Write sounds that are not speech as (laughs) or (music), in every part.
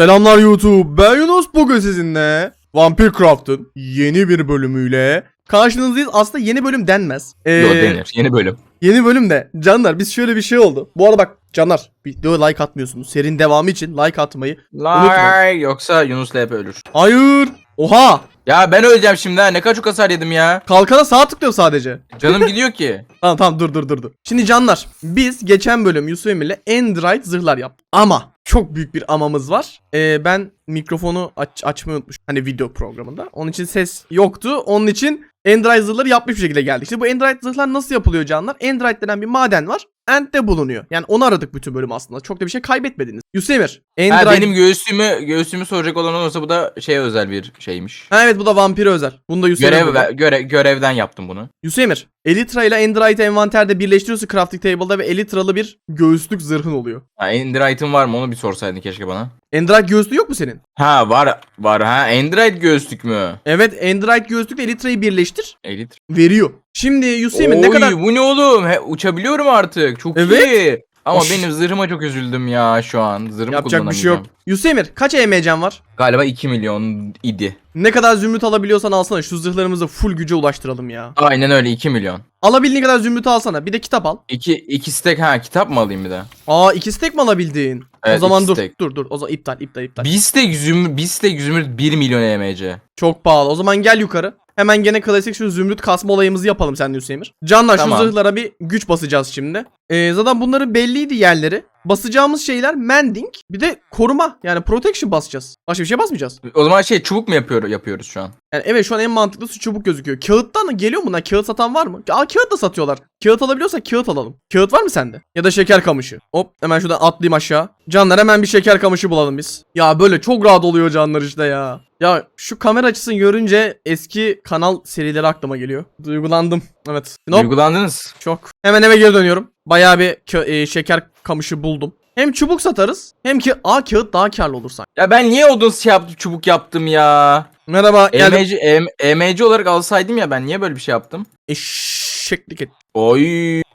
Selamlar YouTube. Ben Yunus. Bugün sizinle Vampir Craft'ın yeni bir bölümüyle karşınızdayız. Aslında yeni bölüm denmez. Ee, Yo denir. Yeni bölüm. Yeni bölüm de. Canlar biz şöyle bir şey oldu. Bu arada bak Canlar videoya like atmıyorsunuz. Serinin devamı için like atmayı. Like yoksa Yunus hep ölür. Hayır. Oha. Ya ben öleceğim şimdi ha. Ne kadar çok hasar yedim ya. Kalkana sağ tıklıyorum sadece. Canım (laughs) gidiyor ki. Tamam tamam dur dur dur dur. Şimdi canlar biz geçen bölüm Yusuf Emir'le Android zırhlar yaptık. Ama çok büyük bir amamız var. Ee, ben mikrofonu aç açmayı unutmuşum. Hani video programında. Onun için ses yoktu. Onun için Android zırhları yapmış bir şekilde geldik. Şimdi bu Android zırhlar nasıl yapılıyor canlar? Android denen bir maden var. End'de bulunuyor. Yani onu aradık bütün bölüm aslında. Çok da bir şey kaybetmediniz. Yusuf Emir. Ha, benim göğsümü göğsümü soracak olan olursa bu da şey özel bir şeymiş. Ha, evet bu da vampire özel. Bunu da Yusuf Emir Görev göre, görevden yaptım bunu. Yusuf Emir, Elytra ile Android'i envanterde birleştiriyorsun crafting table'da ve Elytra'lı bir göğüslük zırhın oluyor. Ha, Ender item var mı onu bir sorsaydın keşke bana. Android göğüslüğü yok mu senin? Ha var var ha. Android göğüslük mü? Evet Android göğüslükle Elytra'yı birleştir. Elit. Veriyor. Şimdi Yusuf Emir ne Oy, kadar... bu ne oğlum? He, uçabiliyorum artık. Çok Evet. iyi. Ama Oş. benim zırhıma çok üzüldüm ya şu an. Zırhımı Yapacak bir şey yok. kullanamayacağım. Yusuf Emir kaç EMC'n var? Galiba 2 milyon idi. Ne kadar zümrüt alabiliyorsan alsana şu zırhlarımızı full güce ulaştıralım ya. Aynen öyle 2 milyon. Alabildiğin kadar zümrüt alsana. Bir de kitap al. 2 2 stack ha kitap mı alayım bir de? Aa iki stack mi alabildin? o Evet, zaman iki dur. stack. Dur dur. O zaman iptal iptal iptal. Bir stack zümrüt, bir stack zümrüt 1 milyon EMC. Çok pahalı. O zaman gel yukarı. Hemen gene klasik şu zümrüt kasma olayımızı yapalım sen Emir. Canlar Tamam. şu zırhlara bir güç basacağız şimdi. Ee, zaten bunların belliydi yerleri. Basacağımız şeyler mending bir de koruma yani protection basacağız. Başka bir şey basmayacağız. O zaman şey çubuk mu yapıyor, yapıyoruz şu an? Yani evet şu an en mantıklısı çubuk gözüküyor. Kağıttan da geliyor mu bunlar? Kağıt satan var mı? Aa kağıt da satıyorlar. Kağıt alabiliyorsak kağıt alalım. Kağıt var mı sende? Ya da şeker kamışı. Hop hemen şuradan atlayayım aşağı. Canlar hemen bir şeker kamışı bulalım biz. Ya böyle çok rahat oluyor canlar işte ya. Ya şu kamera açısını görünce eski kanal serileri aklıma geliyor. Duygulandım. Evet. Hop Uygulandınız. çok. Hemen eve geri dönüyorum. Bayağı bir e, şeker kamışı buldum. Hem çubuk satarız hem ki a kağıt daha karlı olur sanki. Ya ben niye odun şey yaptım, çubuk yaptım ya? Merhaba geldim. EMC, EM, EMC olarak alsaydım ya ben niye böyle bir şey yaptım? Eşeklik et. Oy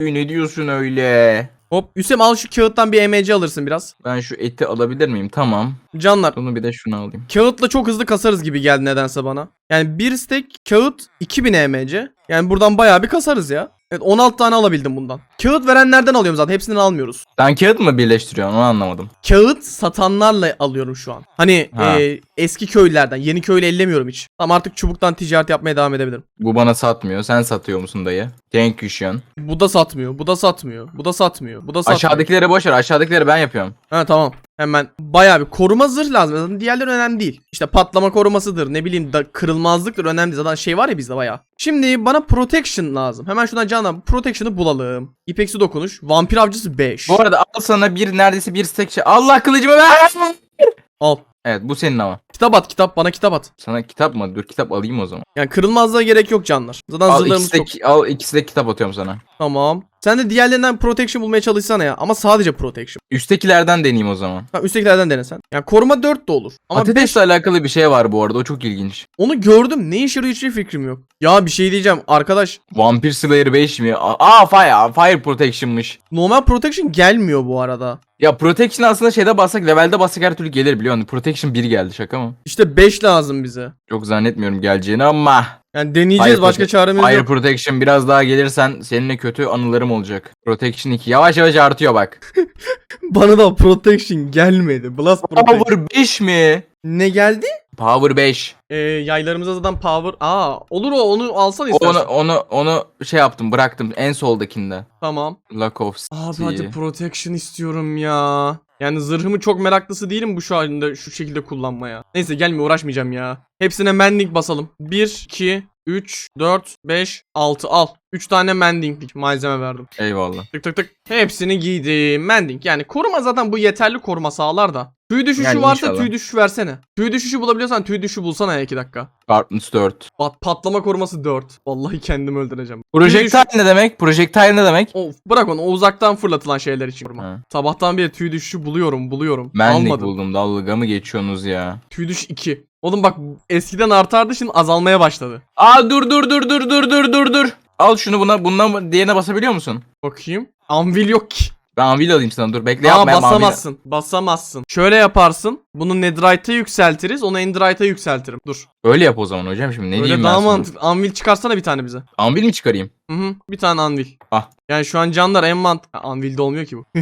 ne diyorsun öyle? Hop Hüsem al şu kağıttan bir EMC alırsın biraz. Ben şu eti alabilir miyim? Tamam. Canlar Bunu bir de şunu alayım. kağıtla çok hızlı kasarız gibi geldi nedense bana. Yani bir stack kağıt 2000 EMC. Yani buradan bayağı bir kasarız ya. Evet 16 tane alabildim bundan. Kağıt verenlerden alıyorum zaten hepsinden almıyoruz. Sen kağıt mı birleştiriyorsun onu anlamadım. Kağıt satanlarla alıyorum şu an. Hani Ha. e, eski köylülerden yeni köylü ellemiyorum hiç. Tamam artık çubuktan ticaret yapmaya devam edebilirim. Bu bana satmıyor. Sen satıyor musun dayı? Thank you Sean. Bu da satmıyor, bu da satmıyor, bu da satmıyor, bu da satmıyor. Aşağıdakileri boş ver. Aşağıdakileri ben yapıyorum. Ha tamam. Hemen bayağı bir koruma zırh lazım. Zaten diğerleri önemli değil. İşte patlama korumasıdır. Ne bileyim da kırılmazlıktır önemli değil. Zaten şey var ya bizde bayağı. Şimdi bana protection lazım. Hemen şuradan canım protection'ı bulalım. İpeksi dokunuş. Vampir avcısı 5. Bu arada al sana bir neredeyse bir stack şey. Allah kılıcımı ver. Al. Evet bu senin ama. Kitap at kitap bana kitap at. Sana kitap mı? Dur kitap alayım o zaman. Yani kırılmazlığa gerek yok canlar. Zaten Al zırhlarımız ikisi de, çok. al ikisi de kitap atıyorum sana. Tamam. Sen de diğerlerinden protection bulmaya çalışsana ya. Ama sadece protection. Üsttekilerden deneyeyim o zaman. Ha, üsttekilerden denesen. Yani koruma 4 de olur. Ama beş- Patatesle alakalı bir şey var bu arada o çok ilginç. onu gördüm. Ne işe yarıyor hiçbir fikrim yok. Ya bir şey diyeceğim. Arkadaş Vampir Slayer 5 mi? Aa fire, fire protection'mış. normal protection gelmiyor bu arada. Ya protection aslında şeyde bassak levelde bassak her türlü gelir biliyor musun? Protection 1 geldi şaka mı? İşte 5 lazım bize. Çok zannetmiyorum geleceğini ama. Yani deneyeceğiz Fire başka prote- çaremiz Fire yok. protection biraz daha gelirsen seninle kötü anılarım olacak. Protection 2 yavaş yavaş artıyor bak. (laughs) Bana da protection gelmedi. Blast protection. Power 5 mi? Ne geldi? Power 5. Ee, yaylarımıza zaten power. Aa olur o onu alsan istersen. Onu onu onu şey yaptım bıraktım en soldakinde. Tamam. Lack of Abi hadi protection istiyorum ya. Yani zırhımı çok meraklısı değilim bu şu halinde şu şekilde kullanmaya. Neyse gelme uğraşmayacağım ya. Hepsine mending basalım. 1, 2, 3, 4, 5, 6 al. 3 tane mendinglik malzeme verdim. Eyvallah. Tık tık tık. Hepsini giydim. Mending. Yani koruma zaten bu yeterli koruma sağlar da. Tüy düşüşü Yani varsa inşallah. tüy düşüşü versene. Tüy düşüşü bulabiliyorsan tüy düşüşü bulsana ya 2 dakika. Darkness 4. Pat patlama koruması 4. Vallahi kendimi öldüreceğim. Tüy Projectile düşüşü- ne demek? Projectile ne demek? Of bırak onu o uzaktan fırlatılan şeyler için koruma. Ha. Sabahtan beri tüy düşüşü buluyorum buluyorum. Menlik Almadım. buldum. Dalga mı geçiyorsunuz ya? Tüy düş 2. Oğlum bak eskiden artardı şimdi azalmaya başladı. Aa dur dur dur dur dur dur dur dur. Al şunu buna bundan diğerine basabiliyor musun? Bakayım. Anvil yok ki. Ben anvil alayım sana dur bekle Aa yapma yapma basamazsın. Basamazsın. Şöyle yaparsın. Bunu netherite'a yükseltiriz. Onu enderite'a yükseltirim. Dur. Öyle yap o zaman hocam şimdi ne Öyle diyeyim ben daha sana? mantıklı. Anvil çıkarsana bir tane bize. Anvil mi çıkarayım? Hı hı. Bir tane anvil. Ah. Yani şu an canlar en mantıklı. Anvil'de olmuyor ki bu. (laughs)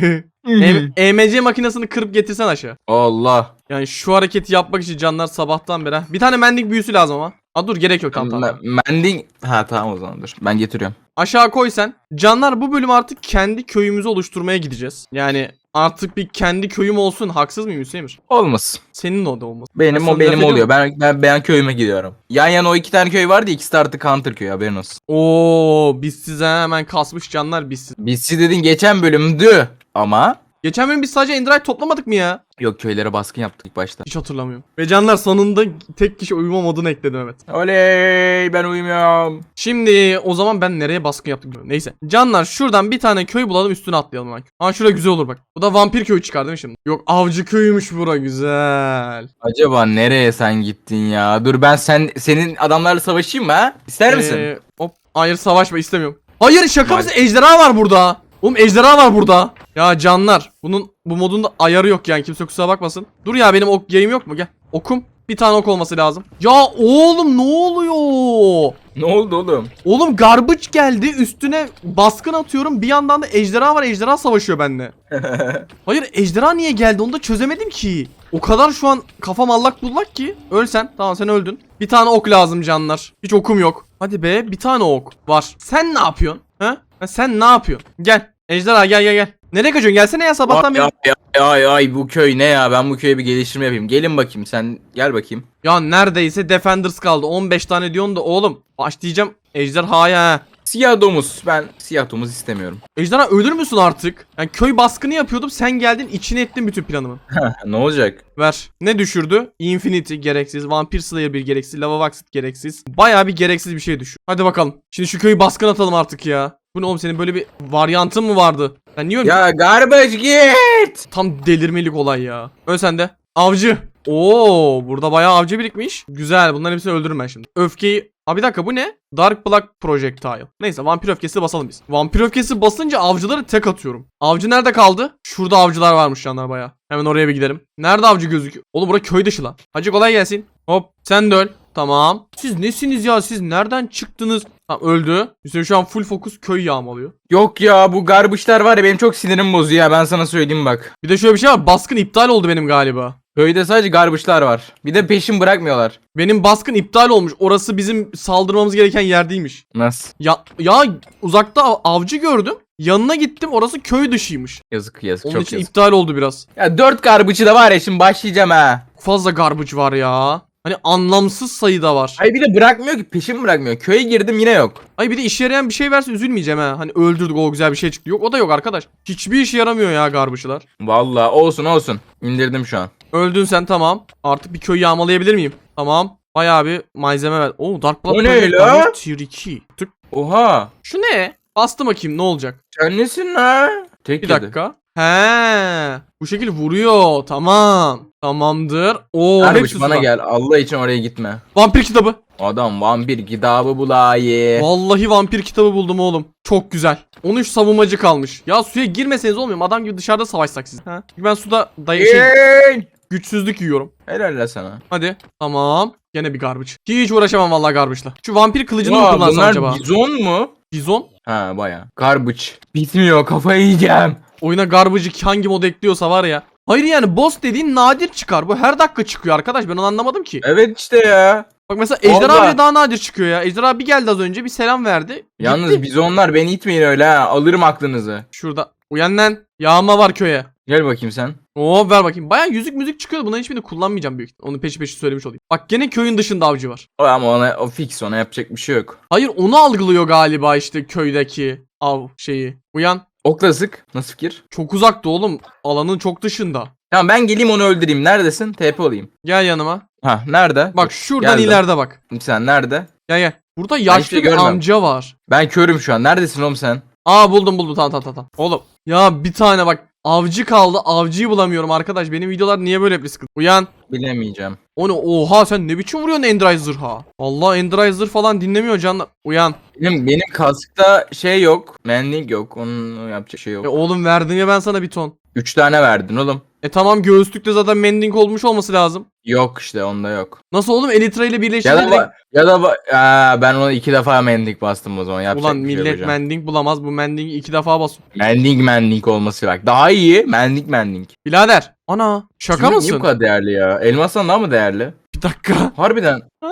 (laughs) em- EMC makinesini kırıp getirsen aşağı. Allah. Yani şu hareketi yapmak için canlar sabahtan beri. ha. Bir tane mending büyüsü lazım ama. Aa dur gerek yok tamam tamam. Me- Mending. Ha tamam o zaman dur. Ben getiriyorum. Aşağı koy sen. Canlar bu bölüm artık kendi köyümüzü oluşturmaya gideceğiz. Yani artık bir kendi köyüm olsun. Haksız mıyım Hüseyin? Olmasın. Senin o da olmasın. Benim o benim oluyor. Ben, ben ben köyüme gidiyorum. Yan yana o iki tane köy vardı ikisi de artık Counter köyü haberin olsun. Oo biz size hemen kasmış canlar biz siz. Biz siz dedin geçen bölümdü ama Geçen bölüm biz sadece Enderite toplamadık mı ya? yok köylere baskın yaptık ilk başta. Hiç hatırlamıyorum. Ve canlar sonunda tek kişi uyuma modunu ekledim evet. Oley ben uyumuyorum. Şimdi o zaman ben nereye baskın yaptım bilmiyorum. Neyse. Canlar şuradan bir tane köy bulalım üstüne atlayalım hemen. Aa şurada güzel olur bak. Bu da vampir köyü çıkar değil mi şimdi? Yok avcı köyüymüş bura güzel. Acaba nereye sen gittin ya? Dur ben sen senin adamlarla savaşayım mı ha? İster misin? Ee, hop. Hayır savaşma istemiyorum. Hayır şaka mısın? Ejderha var burada. Oğlum ejderha var burada. Ya canlar. Bunun bu modunda ayarı yok yani kimse kusura bakmasın. Dur ya benim ok yayım yok mu? Gel. Okum. Bir tane ok olması lazım. Ya oğlum ne oluyor? Ne oldu oğlum? Oğlum garbage geldi üstüne baskın atıyorum bir yandan da ejderha var ejderha savaşıyor benimle. (laughs) Hayır ejderha niye geldi onu da çözemedim ki. O kadar şu an kafam allak bullak ki. Ölsen tamam sen öldün. Bir tane ok lazım canlar. Hiç okum yok. Hadi be bir tane ok var. Sen ne yapıyorsun? Ha? Ha, sen ne yapıyorsun? Gel. Ejderha gel gel gel. Nereye kaçıyorsun? Gelsene ya sabahtan ay, beri. ay, ay ay bu köy ne ya? Ben bu köye bir geliştirme yapayım. Gelin bakayım sen gel bakayım. Ya neredeyse Defenders kaldı. 15 tane diyorsun da oğlum. Başlayacağım ejderhaya. ha. Siyah domuz. Ben siyah domuz istemiyorum. Ejderha ölür müsün artık? Yani köy baskını yapıyordum sen geldin içine ettin bütün planımı. (laughs) ne olacak? Ver. Ne düşürdü? Infinity gereksiz. Vampir Slayer bir gereksiz. Lava Vaxit gereksiz. Bayağı bir gereksiz bir şey düşür. Hadi bakalım. Şimdi şu köyü baskın atalım artık ya. Bu ne oğlum senin böyle bir varyantın mı vardı? Sen niye öyle Ya garbage git. tam delirmelik olay ya? Öl sen de. Avcı. Oo, burada bayağı avcı birikmiş. Güzel. Bunların hepsini öldürürüm ben şimdi. Öfkeyi Abi bir dakika bu ne? Dark Black Projectile. Neyse vampir öfkesi basalım biz. Vampir öfkesi basınca avcıları tek atıyorum. Avcı nerede kaldı? Şurada avcılar varmış canlar baya. Hemen oraya bir gidelim. Nerede avcı gözüküyor? Oğlum bura köy dışı lan. Hacı kolay gelsin. Hop sen de öl. Tamam. Siz nesiniz ya? Siz nereden çıktınız? Tamam öldü. Hüseyin şu an full fokus köy yağmalıyor. Yok ya bu garbage'lar var ya benim çok sinirim bozuyor ya ben sana söyleyeyim bak. Bir de şöyle bir şey var. Baskın iptal oldu benim galiba. Köyde sadece garbage'lar var. Bir de peşin bırakmıyorlar. Benim baskın iptal olmuş. Orası bizim saldırmamız gereken yer değilmiş. Nasıl? Ya ya uzakta av- avcı gördüm. Yanına gittim. Orası köy dışıymış. Yazık yazık Onun çok için yazık. iptal oldu biraz. Ya dört garbage'ı da var ya şimdi başlayacağım ha. Fazla garbage var ya. Hani anlamsız sayıda var. Ay bir de bırakmıyor ki peşin bırakmıyor. Köye girdim yine yok. Ay bir de işe yarayan bir şey verse üzülmeyeceğim ha. Hani öldürdük o güzel bir şey çıktı. Yok o da yok arkadaş. Hiçbir işe yaramıyor ya garbage'lar. Vallahi olsun olsun. İndirdim şu an. Öldün sen tamam. Artık bir köy yağmalayabilir miyim? Tamam. Bayağı bir malzeme ver. Oo Dark Blood O ne la? Tier 2. Tık. Oha. Şu ne? Bastım bakayım ne olacak? Sen nesin la? Tek Bir yedi. dakika. He, bu şekil vuruyor. Tamam. Tamamdır. Oo, Garbage hepsi bana suda. gel. Allah için oraya gitme. Vampir kitabı. Adam vampir kitabı bulayı. Vallahi vampir kitabı buldum oğlum. Çok güzel. 13 savunmacı kalmış. Ya suya girmeseniz olmuyor mu? Adam gibi dışarıda savaşsak siz. Ha? Çünkü ben suda day şey, güçsüzlük yiyorum. Helal la sana. Hadi. Tamam. Gene bir garbage. Hiç uğraşamam vallahi garbage'la. Şu vampir kılıcını mı Vaa, kullansam bunlar acaba? bizon mu? Bizon. Ha baya. Garbage. Bitmiyor kafayı yiyeceğim. Oyuna garbage'ı hangi mod ekliyorsa var ya. Hayır yani boss dediğin nadir çıkar. Bu her dakika çıkıyor arkadaş. Ben onu anlamadım ki. Evet işte ya. Bak mesela ejderha bile daha nadir çıkıyor ya. Ejderha bir geldi az önce bir selam verdi. Yalnız Gitti. bizonlar beni itmeyin öyle ha. Alırım aklınızı. Şurada. Uyan lan. Yağma var köye. Gel bakayım sen. Oo ver bakayım. Baya yüzük müzik çıkıyordu. Bunların hiçbirini kullanmayacağım büyük. ihtimalle. Onu peşi peşi söylemiş olayım. Bak gene köyün dışında avcı var. O ama ona o fix ona yapacak bir şey yok. Hayır onu algılıyor galiba işte köydeki av şeyi. Uyan. Okla sık. Nasıl fikir? Çok uzakta oğlum. Alanın çok dışında. Tamam ben geleyim onu öldüreyim. Neredesin? TP olayım. Gel yanıma. Ha nerede? Bak şuradan geldim. ileride bak. Sen nerede? Gel gel. Burada yaşlı şey bir görmem. amca var. Ben körüm şu an. Neredesin oğlum sen? Aa buldum buldum tamam tamam tamam. Oğlum ya bir tane bak avcı kaldı avcıyı bulamıyorum arkadaş. Benim videolar niye böyle bir sıkıntı? Uyan. Bilemeyeceğim. O ne? Oha sen ne biçim vuruyorsun Ender zırha? Allah zırh falan dinlemiyor canlar. Uyan. Benim, benim kaskta şey yok. Mending yok. Onun yapacak şey E yok. oğlum verdim ya ben sana bir ton. 3 tane verdin oğlum. E tamam göğüslükte zaten mending olmuş olması lazım. Yok işte onda yok. Nasıl oğlum Elytra ile Ya birleştirince da direkt- ba- ya da ba- Aa, ben onu iki defa mending bastım o zaman. Yapacak Ulan bir şey millet yapacağım. mending bulamaz. Bu mendingi iki defa bas. Mending mending olması bak. Daha iyi. Mending mending. Birader. Ana. Şaka Niye bu mısın? kadar değerli ya? Elmasdan daha mı değerli? Bir dakika. Harbiden. Aa,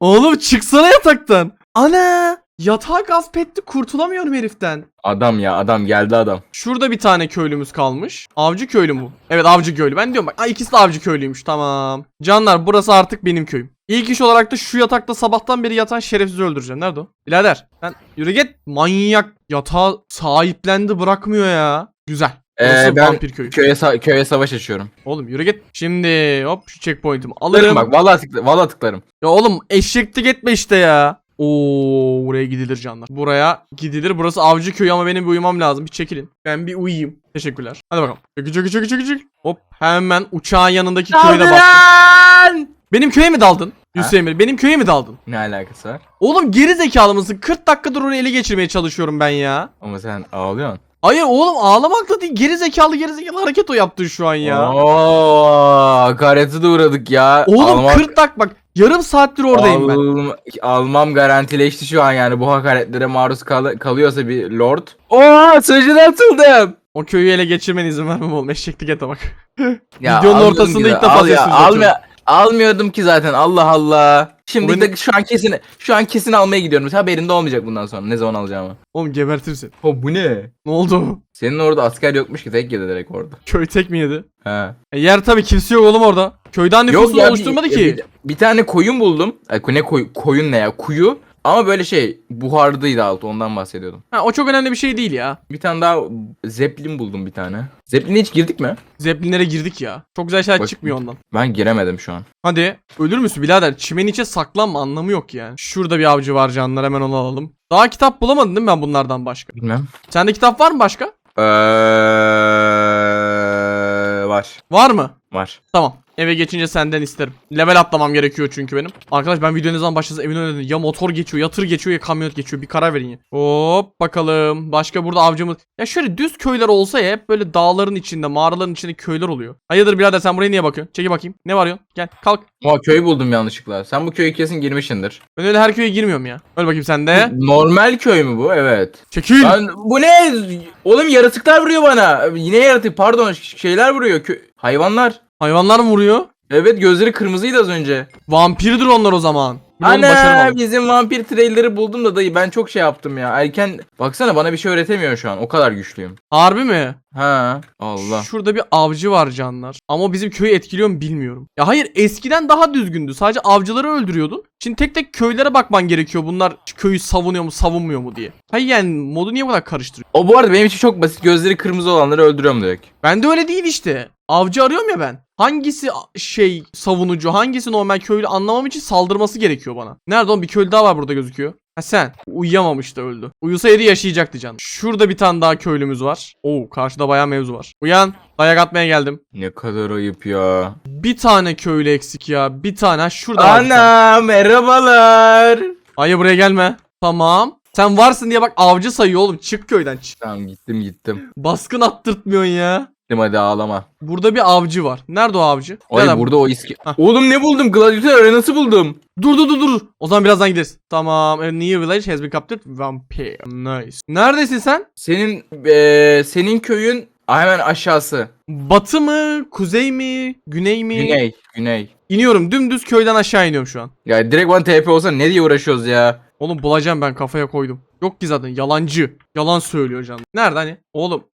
Oğlum çıksana yataktan. Ana. Yatağı gasp etti kurtulamıyorum heriften. Adam ya adam geldi adam. Şurada bir tane köylümüz kalmış. Avcı köylü mü? Evet avcı köylü. Ben diyorum bak. Aa, ikisi de avcı köylüymüş. Tamam. Canlar burası artık benim köyüm. İlk iş olarak da şu yatakta sabahtan beri yatan şerefsizi öldüreceğim. Nerede o? Birader. Sen yürü git. Manyak. Yatağı sahiplendi bırakmıyor ya. Güzel. Ee, ben vampir köyü. köye sa- köye savaş açıyorum. Oğlum yürü git. Şimdi hop şu checkpoint'imi Tıklarım alırım. bak valla tıkla, valla tıklarım. Ya oğlum eşeklik etme işte ya. Oo buraya gidilir canlar. Buraya gidilir. Burası avcı köyü ama benim bir uyumam lazım. Bir çekilin. Ben bir uyuyayım. Teşekkürler. Hadi bakalım. Çekil çekil çekil çekil çekil. Hop hemen uçağın yanındaki köyde bastım. Saldıran! Benim köye mi daldın? Yusuf Emir benim köye mi daldın? Ne alakası var? Oğlum geri zekalı mısın? 40 dakikadır orayı ele geçirmeye çalışıyorum ben ya. Ama sen ağlıyorsun. Hayır oğlum ağlamakla değil geri zekalı geri zekalı hareket o yaptın şu an ya. Oo, hakarete de uğradık ya. Oğlum Almak- 40 dak bak yarım saattir oradayım ben. Alm- almam garantileşti şu an yani bu hakaretlere maruz kal- kalıyorsa bir lord. Oo sözüne atıldım. O köyü ele geçirmene izin vermem oğlum eşeklik ete bak. Ya, Videonun ortasında ilk defa Al ya. Almıyordum ki zaten Allah Allah. Şimdi O benim- de şu an kesin şu an kesin almaya gidiyorum. Haberinde olmayacak bundan sonra ne zaman alacağımı. Oğlum gebertirsin. O bu ne? Ne oldu? Senin orada asker yokmuş ki tek yedi direkt orada. Köy tek mi yedi? He. E yer tabii kimse yok oğlum orada. Köyden nüfusunu ya, oluşturmadı bir, ki. Bir, bir tane koyun buldum. Ay, ne koy, koyun ne ya? Kuyu. Ama böyle şey buhardıydı altı ondan bahsediyordum. Ha, o çok önemli bir şey değil ya. Bir tane daha zeplin buldum bir tane. Zeplin'e hiç girdik mi? Zeplinlere girdik ya. Çok güzel şeyler Bak- çıkmıyor ondan. Ben giremedim şu an. Hadi ölür müsün birader? Çimen içe saklanma anlamı yok yani. Şurada bir avcı var canlar hemen onu alalım. Daha kitap bulamadın değil mi ben bunlardan başka? Bilmem. Sende kitap var mı başka? Eee var. Var mı? Var. Tamam. Eve geçince senden isterim. Level atlamam gerekiyor çünkü benim. Arkadaş ben video ne zaman başlasam emin önünde ya motor geçiyor ya tır geçiyor ya kamyonet geçiyor. Bir karar verin ya. Hop bakalım. Başka burada avcımız. Ya şöyle düz köyler olsa ya hep böyle dağların içinde mağaraların içinde köyler oluyor. Hayırdır birader sen buraya niye bakıyorsun? Çeki bakayım. Ne var arıyorsun? Gel kalk. Ama köy buldum yanlışlıkla. Sen bu köye kesin girmişsindir. Ben öyle her köye girmiyorum ya. Öyle bakayım sen de. Normal köy mü bu? Evet. Çekil. Lan bu ne? Oğlum yaratıklar vuruyor bana. Yine yaratık. Pardon şeyler vuruyor. Kö- Hayvanlar. Hayvanlar mı vuruyor? Evet gözleri kırmızıydı az önce. Vampirdir onlar o zaman. Ana bizim vampir trailer'ı buldum da dayı ben çok şey yaptım ya. Erken baksana bana bir şey öğretemiyor şu an. O kadar güçlüyüm. Harbi mi? Ha Allah. Şurada bir avcı var canlar. Ama bizim köyü etkiliyor mu bilmiyorum. Ya hayır eskiden daha düzgündü. Sadece avcıları öldürüyordun. Şimdi tek tek köylere bakman gerekiyor. Bunlar köyü savunuyor mu savunmuyor mu diye. Hayır yani modu niye bu kadar karıştırıyor? O bu arada benim için çok basit. Gözleri kırmızı olanları öldürüyorum direkt. Ben de öyle değil işte. Avcı arıyorum ya ben. Hangisi şey savunucu, hangisi normal köylü anlamam için saldırması gerekiyor bana. Nerede oğlum bir köylü daha var burada gözüküyor. Ha sen. Uyuyamamış da öldü. Uyusaydı yaşayacaktı canım. Şurada bir tane daha köylümüz var. Oo karşıda bayağı mevzu var. Uyan. Dayak atmaya geldim. Ne kadar ayıp ya. Bir tane köylü eksik ya. Bir tane. Şurada. Ana merhabalar. Hayır buraya gelme. Tamam. Sen varsın diye bak avcı sayıyor oğlum. Çık köyden çık. Tamam gittim gittim. Baskın attırtmıyorsun ya. Hadi ağlama. Burada bir avcı var. Nerede o avcı? Ay Nerede? burada o iski... Hah. Oğlum ne buldum? Gladiator arenası buldum. Dur dur dur dur. O zaman birazdan gideriz. Tamam. A new village has been captured. Vampire. Nice. Neredesin sen? Senin eee senin köyün hemen aşağısı. Batı mı? Kuzey mi? Güney mi? Güney. Güney. İniyorum. Dümdüz köyden aşağı iniyorum şu an. Ya direkt bana TP olsa ne diye uğraşıyoruz ya? Oğlum bulacağım ben kafaya koydum. Yok ki zaten yalancı. Yalan söylüyor canım. Nerede hani? Oğlum.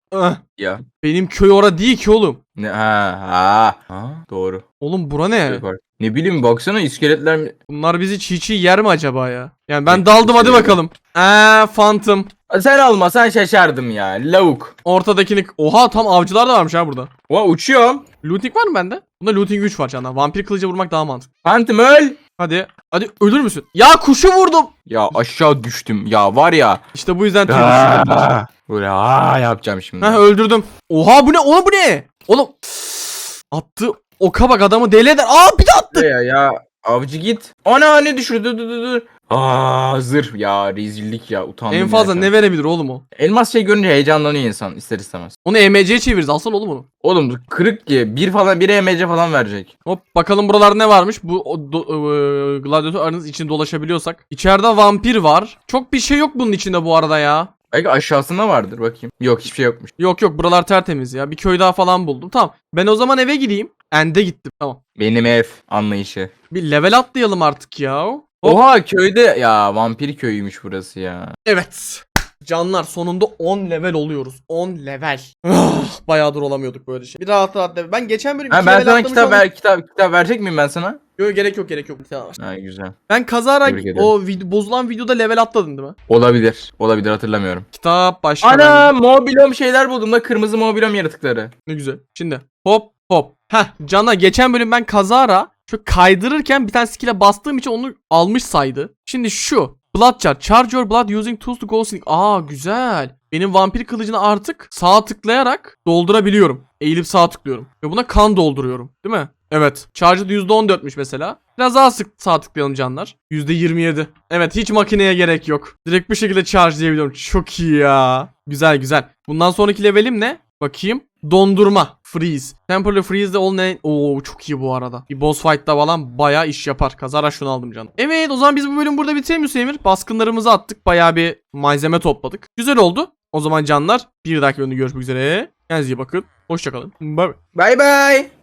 Ya. Benim köy ora değil ki oğlum. Ne ha ha. Ha doğru. Oğlum bura ne? Şey. Ne bileyim baksana iskeletler mi? Bunlar bizi çiğ çiğ yer mi acaba ya? Yani ben daldım hadi bakalım. Eee Phantom. Sen almasan şaşardım ya. Lavuk. Ortadakini... Oha tam avcılar da varmış ha burada. Oha uçuyorum. Looting var mı bende? Bunda looting 3 var canlar. Vampir kılıcı vurmak daha mantıklı. Phantom öl. Hadi. Hadi ölür müsün? Ya kuşu vurdum. Ya aşağı düştüm. Ya var ya. İşte bu yüzden tüy. Aa, (laughs) Böyle aa yapacağım şimdi. Heh öldürdüm. Oha bu ne? Oğlum bu ne? Oğlum. Attı. Oka bak adamı deli eder. Aa bir de attı. Ya ya avcı git. Ana ne düşürdü dur dur, dur. Aa zırh ya rezillik ya utandım. En fazla ne verebilir oğlum o? Elmas şey görünce heyecanlanıyor insan ister istemez. Onu EMC'ye çeviririz. Alsana oğlum onu. Oğlum kırık ki bir falan bir EMC falan verecek. Hop bakalım buralarda ne varmış. Bu o, do, e, gladyatör aranız içinde dolaşabiliyorsak. İçeride vampir var. Çok bir şey yok bunun içinde bu arada ya. Belki aşağısında vardır bakayım. Yok hiçbir şey yokmuş. Yok yok buralar tertemiz ya. Bir köy daha falan buldum. Tamam. Ben o zaman eve gideyim. Ende gittim. Tamam. Benim ev anlayışı. Bir level atlayalım artık ya. Oha köyde ya vampir köyüymüş burası ya. Evet. Canlar sonunda 10 level oluyoruz. 10 level. Ah, Bayağıdır olamıyorduk böyle şey. Bir rahat rahat level. Ben geçen bölüm Ha, iki ben level sana atlamış kitap oldum. ver, kitap kitap verecek miyim ben sana? Yok gerek yok gerek yok. Tamam. Ha güzel. Ben kazara Tebrik ederim. o vid- bozulan videoda level atladın değil mi? Olabilir. Olabilir hatırlamıyorum. Kitap başka Ana ben- mobilom şeyler buldum da kırmızı mobilom yaratıkları. Ne güzel. Şimdi hop hop. Heh Can'a geçen bölüm ben kazara şu kaydırırken bir tane skill'e bastığım için onu almış saydı. Şimdi şu. Blood chart. Charge your blood using tools to go sneak. Aa güzel. Benim vampir kılıcını artık sağ tıklayarak doldurabiliyorum. Eğilip sağ tıklıyorum. Ve buna kan dolduruyorum. Değil mi? Evet. Charge'ı %14'müş mesela. Biraz daha sık sağ tıklayalım canlar. %27. Evet hiç makineye gerek yok. Direkt bu şekilde charge'layabiliyorum. Çok iyi ya. Güzel güzel. Bundan sonraki levelim ne? Bakayım. Dondurma. Freeze. Temporary freeze de all ne? Oo çok iyi bu arada. Bir boss fight'ta falan bayağı iş yapar. Kazara şunu aldım canım. Evet o zaman biz bu bölüm burada bitirelim Hüseyin. Baskınlarımızı attık. Bayağı bir malzeme topladık. Güzel oldu. O zaman canlar bir dahaki bölümde görüşmek üzere. Kendinize iyi bakın. Hoşçakalın. Bye. Bay bay.